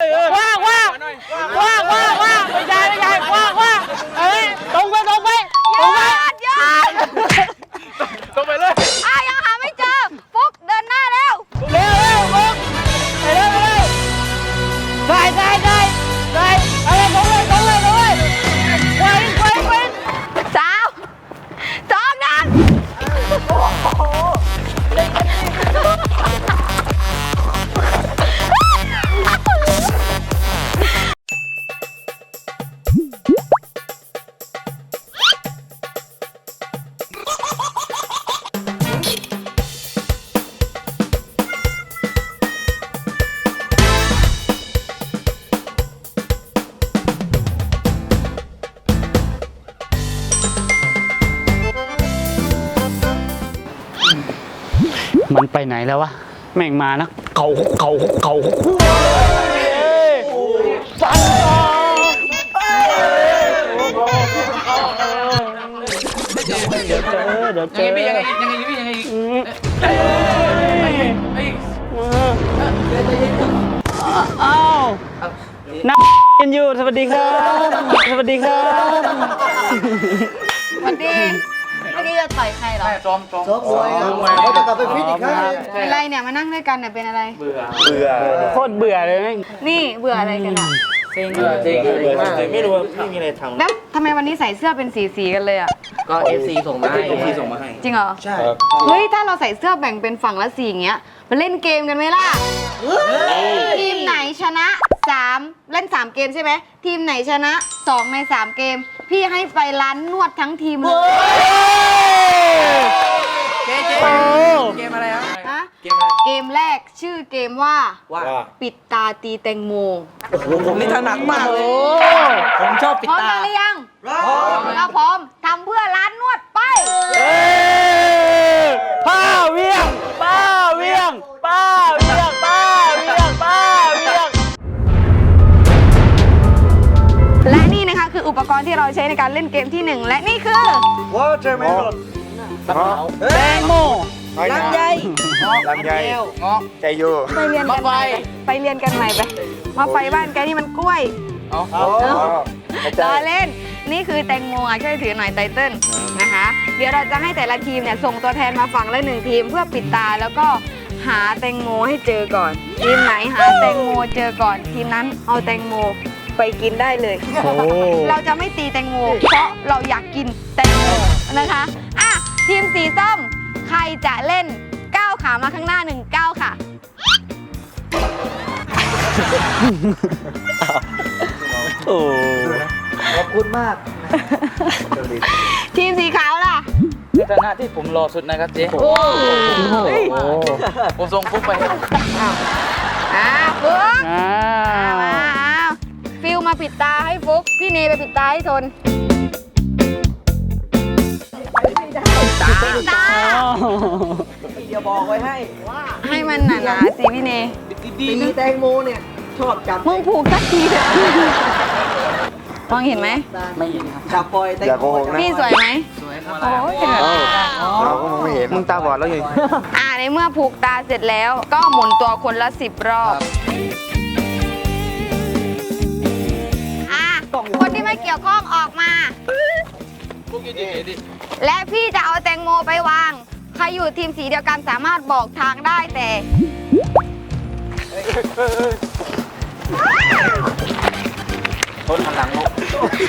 Yeah. ไปไหนแล้ววะ แม่งมานะเขาเขาเขาฟันต่อเดี๋ยวเจอเดี๋ยวเจอยังไงพี่ยังไงยังไงพี่ยังไงอืมเอ้ยอ้าวนั่งกันอยู่สวัสดีครับ สวัสดีครับ สวัสดีเมื่อกี้จะต่อยใครเหรอใช่ซ้อมซ้อมซ้อมมวยครับเขาจะกลับไปฟิตอีกครั้งหนึ่งเป็นไรเนี่ยมานั่งด้วยกันเนี่ยเป็นอะไร เบื่อเบื่อโคตรเบื่อเลยแม่งนี่เบื่ออะไรกันอะจริงจริงเบื่อมากไม่รู้ไม่มีอะไรทำแล้วทำไมวันนี้ใส่เสื้อเป็นสีสีๆกันเลยอะ ก็ FC ส่งมาให้ FC ส่งมาให้ จริงเหรอ ใช่ เฮ้ย ถ้าเราใส่เสื้อแบ่งเป็นฝั่งละสีอย่างเงี้ยมาเล่นเกมกันไหมล่ะทีมไหนชนะ 3 เล่น 3 เกมใช่ไหมทีมไหนชนะ 2 ใน 3 เกม พี่ให้ไปร้านนวดทั้งทีมเลยเจ๊เจ๊เกมอะไรครับฮะเกมอะไรเกมแรกชื่อเกมว่า ว่าปิดตาตีแตงโมผมนี่ถนัดมากเลยผมชอบปิดพร้อมตากันหรือยังพร้อมถ้าพร้อมทำเพื่อร้านนวดไป ปกรณ์ที่เราใช้ในการเล่นเกมที่หนึ่งและนี่คือวอเตอร์เมลอนแตงโมลำไยลำไยเงาะใจอยู่ไปเรียนกันใหม่ไปไปเรียนกันใหม่ไปมาไฟบ้านแกนี่มันกล้วยเอาอ๋อรอเล่นนี่คือแตงโมอะช่วยถือหน่อยไตเติ้ลนะคะ เดี๋ยวเราจะให้แต่ละทีมเนี่ยส่งตัวแทนมาฝั่งละหนึ่งทีมเพื่อปิดตาแล้วก็หาแตงโมให้เจอก่อน ทีมไหนหาแตงโมเจอก่อน ทีมนั้นเอาแตงโม ไปกินได้เลย โอ้ เราจะไม่ตีแตงโมเพราะเราอยากกินแตงโมนะคะ อะ ทีมสีส้ม ใครจะเล่นก้าวขามาข้างหน้าหนึ่งก้าวค่ะ โอ้ขอบคุณมากทีมสีขาวล่ะ ในฐานะที่ผมรอสุดนะครับเจ๊โอ้ผมส่งฟุกไปอะฟุกอ่ามาฟิล มาปิดตาให้ฟุก พี่เนไปปิดตาให้ทน ปิดตา เดี๋ยวบอกไว้ให้ให้มันหนาๆสิพี่เนดีตีๆนะแตงโมเนี่ยชอบจับมึงผูกสักทีเถอะมองเห็นไหม ไม่เห็นครับจับปล่อยแตงอย่าโมโกหกนะ พี่สวยไหม สวยครับโอ้ยขนาดนั้นเราก็มองไม่เห็นมึงตาบอดแล้วไง อ่าในเมื่อผูกตาเสร็จแล้ว ก็หมุนตัวคนละสิบรอบ ไม่เกี่ยวข้องออกมาฟุกยืนเฉยๆดิและพี่จะเอาแตงโมไปวาง ใครอยู่ทีมสีเดียวกันสามารถบอกทางได้แต่ ทนหันหลังฟุกห้าสี่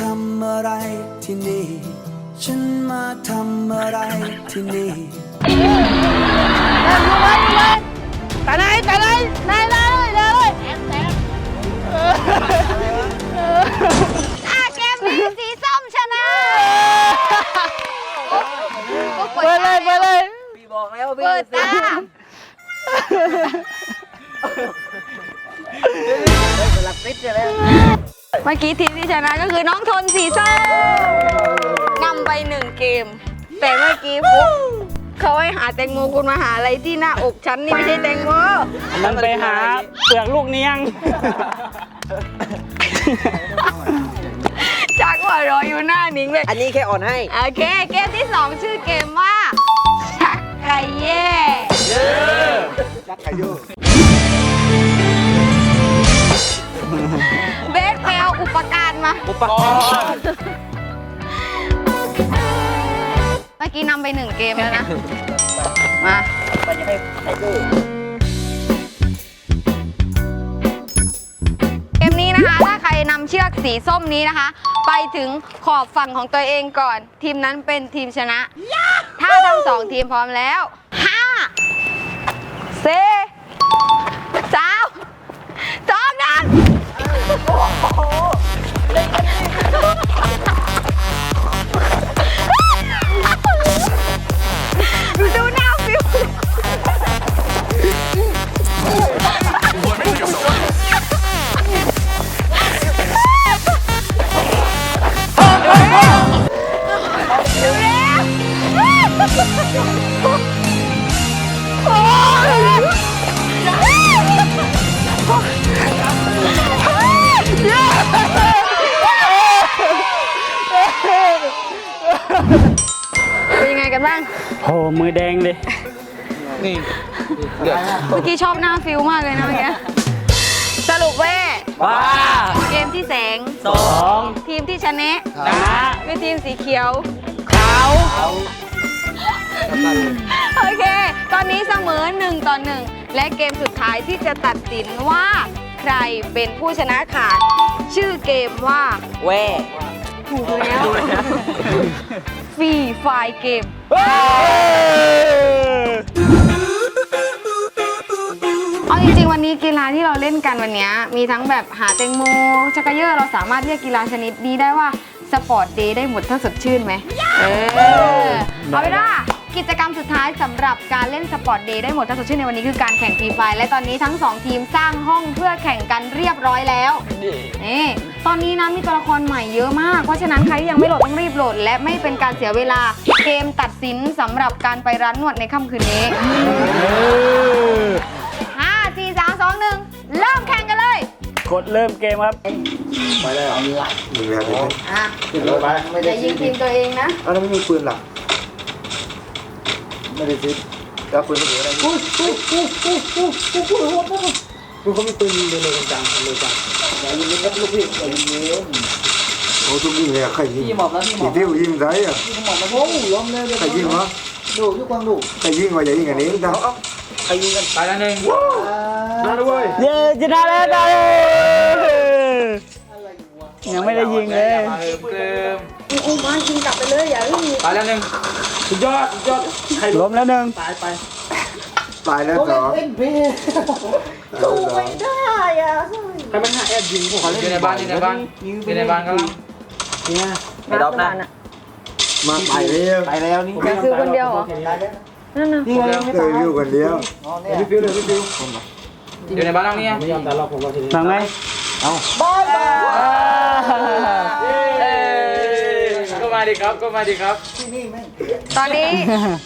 ทำอะไรที่นี่ ฉันมาทำอะไรที่นี่แต่ไหนแต่ไหน đây đây, đây đây. Em ยแกมีสีส้มชนะเปิดเลยเปิดเลยพี่บอกแล้วพี่ Bơ จะ ta. ซื้เดี๋ยวเดี๋ยวหลักติล้ว เมื่อกี้ทีมที่ชนะก็คือน้องทนสีส้มนำไปหนึ่งเกม แต่เมื่อกี้ฟุ๊กเขาให้หาแตงโมคุณมาหาอะไรที่หน้าอกฉันนี่ไม่ใช่แตงโมมันไปหาเปลือกลูกเนียงจากหัว่ารออยู่หน้านิ้งเลย อันนี้แค่อ่อนให้ โอเค เกมที่สองชื่อเกมว่าชักไก่เย่จักอายุเบสแปลอุปการณ์มา อุปกรณ์เมื่อกี้นำไปหนึ่งเกมแล้วนะ มามันจะให้ไอ้ดูเกมนี้นะคะ ถ้าใครนำเชือกสีส้มนี้นะคะ ไปถึงขอบฝั่งของตัวเองก่อน ทีมนั้นเป็นทีมชนะ ถ้าทั้งสองทีมพร้อมแล้วห้าสี่สามสองหนึ่ง หมือแดงเลย นี่เดือดเมื่อกี้ชอบหน้าฟิลมากเลยนะเมื่อกี้สรุปเว้ยว้าเกมที่แสง สองทีมที่ชนะนะเป็นทีมสีเขียวขาวโอเค ตอนนี้เสมอ1ต่อ1และเกมสุดท้ายที่จะตัดสินว่าใครเป็นผู้ชนะขาด ชื่อเกมว่า แว่ถูกแล้ว ฟรีไฟเกม เอาจริงๆวันนี้กีฬาที่เราเล่นกันวันเนี้ยมีทั้งแบบหาแตงโมชักเกยอร์เราสามารถเรียกกีฬาชนิดนี้ได้ว่าสปอร์ตเดย์ได้หมดถ้าสดชื่นไหมเออเอาเป็นว่ากิจกรรมสุดท้ายสำหรับการเล่นสปอร์ตเดย์ได้หมดถ้าสดชื่นในวันนี้คือการแข่งฟรีไฟและตอนนี้ทั้งสองทีมสร้างห้องเพื่อแข่งกันเรียบร้อยแล้วนี่ ตอนนี้นะมีตัวละครใหม่เยอะมาก เพราะฉะนั้นใครที่ยังไม่โหลดต้องรีบโหลด และไม่เป็นการเสียเวลา เกมตัดสินสำหรับการไปร้านนวดในค่ำคืนนี้ห้าสี่สามสองหนึ่งเริ่มแข่งกันเลย กดเริ่มเกมครับอะอย่ายิงทีมตัวเองนะอ้าวแล้วไม่มีปืนหรอไม่ได้ซื้อแล้วปืนก็เหลืออะไร มึงเขามีปืนยิงเลยจังเลยจังอย่ายิงนะครับลูกพี่อย่ายิงเร็ว Ô tôi nhìn này khẩy nhìn. Nhìn mập lắm, nhìn Chỉ mập ยิงหมดแล้วโอ้โหล้มเลยเลย Khẩy nhìn hả? ดูยุควังดู Khẩy nhìn mà giấy ngày nếm tao. ใครยิงกันตายแล้วหนึ่งมาด้วยเย้ชนะแล้วตายยังไม่ได้ยิงเลยมาเติมเติมกูกูมันกินกลับไปเลยอย่าลืมตายแล้วหนึ่งสุดยอดสุดยอดใครล้มแล้วหนึ่ง ตายไป Tài lên โอ้ย rồi. เอ็นเบ สู้ไม่ได้อะใครมันหาแอบยิงผมอยู่ในบ้านอยู่ในบ้านอยู่ในบ้านก็ไม่ดอกนะ มาไปแล้วไปแล้วนี่จะซื้อคนเดียวเหรอ นั่นน่ะนี่ไงไม่เคตายยวิวคนเดียวอ๋อเนี่ยอยู่ในบ้านหลังนี้หนังไหมบายบายก็มาดิครับก็มาดิครับที่นี่แม่งตอนนี้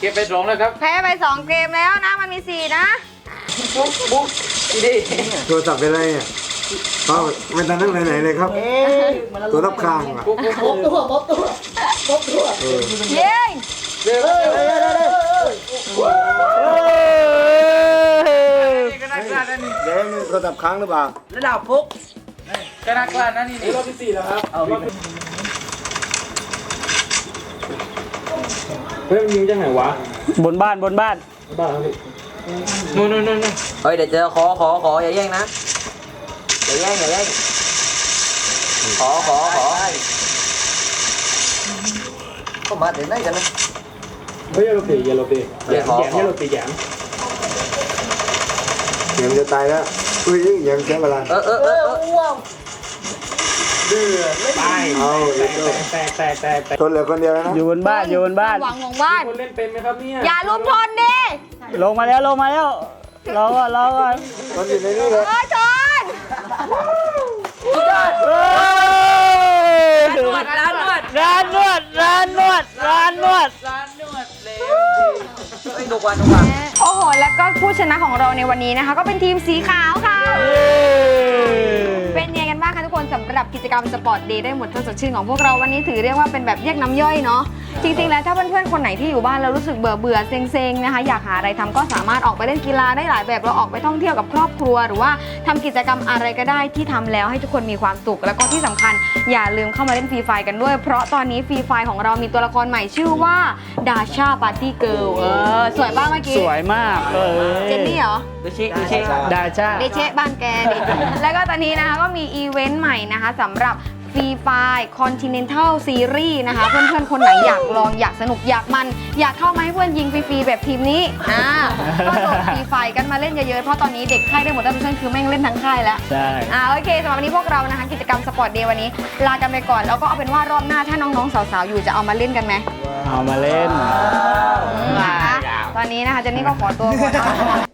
เก็บไปสองแล้วครับแพ้ไปสองเกมแล้วนะมันมีสี่นะ บุ๊กบุ๊กดีดีโทรศัพท์เป็นไรเนี่ยเขาไม่ทันนั่งไหนๆเลยครับเอ๊ะมันละตัวรับข้างอะบุ๊กบุ๊กมบตัวมบตัวมบตัวเออเย้เร็วเฮ้ยเฮ้ยเฮ้ยเฮ้ยนี่ก็น่ากล้านั่นนี่เดี๋ยวนี่โทรศัพท์ค้างหรือเปล่าระดับฟุกก็น่ากล้านั่นนี่รอบที่สี่แล้วครับเอารอบบนบ้านบนบ้านนู่ นนู่นนู่นเฮ้ยเดี๋ยวเจอขอขอขออย่าแย่งนะอย่าแย่งอย่าแย่งขอขอขอก็มาถึงไหนกันนะ เฮ้ยเยลโลปีเยลโลปีแยมแยมเยลโลปีแยมแยมจะตายแล้วอุ้ยแยมใช้เวลาเออเออเออเออไปเอาแตกแตกแตกแตกทนเหลือคนเดียวแล้วนะอยู่บนบ้านอยู่บนบ้านหวังของบ้านคนเล่นเป็นไหมครับเนี่ยอย่าลุมชนดิ ลงมาแล้วลงมาแล้วรอก่อนรอก่อนคนอยู่ในนี้เลยเออชนเฮ้ยร้านนวดร้านนวดร้านนวดร้านนวด ร้านนวดเลยไอ้ยดูกวันดูกวันโอ้โห แล้วก็ผู้ชนะของเราในวันนี้นะคะ ก็เป็นทีมสีขาวค่ะ เป็นยังไงกันบ้างคะทุกคนสำหรับกิจกรรมสปอร์ตเดย์ได้หมดถ้าสดชื่นของพวกเราวันนี้ถือเรียกว่าเป็นแบบแยกน้ำย่อยเนาะ จริงๆแล้วถ้าเพื่อนๆคนไหนที่อยู่บ้านแล้วรู้สึกเบื่อเบื่อๆเซ็งๆนะคะอยากหาอะไรทำก็สามารถออกไปเล่นกีฬาได้หลายแบบเราออกไปท่องเที่ยวกับครอบครัว หรือว่าทำกิจกรรมอะไรก็ได้ที่ทำแล้วให้ทุกคนมีความสุข แล้วก็ที่สำคัญอย่าลืมเข้ามาเล่นฟรีไฟกันด้วย เพราะตอนนี้ฟรีไฟของเรามีตัวละครใหม่ชื่อว่าดาชาปาร์ตี้เกิลเออสวยบ้างเมื่อกี้สวยมากเออเจนนี่เหรอดูชิดูชิดาจ้าเดเชะบ้านแกดิแล้วก็ตอนนี้นะคะก็มีอีเวนต์ใหม่นะคะสำหรับ ฟรีไฟ Continental Series นะคะ เพื่อนๆ คนไหนอยากลองอยากสนุกอยากมัน อยากเข้ามาให้เพื่อนยิงฟรีๆ แบบทีมนี้อ่าก็โหลดฟรีไฟกันมาเล่นเยอะๆ เพราะตอนนี้เด็กค่ายได้หมดแล้วเพื่อนๆคือแม่งเล่นทั้งค่ายแล้ว ใช่ อ่าโอเคสำหรับวันนี้พวกเรานะคะกิจกรรมสปอร์ตเดย์วันนี้ ลากันไปก่อน แล้วก็เอาเป็นว่ารอบหน้าถ้าน้องๆสาวๆอยู่จะเอามาเล่นกันไหมเอามาเล่น อืมนะคะตอนนี้นะคะเจนนี่ก็ขอตัวก่อนนะคะ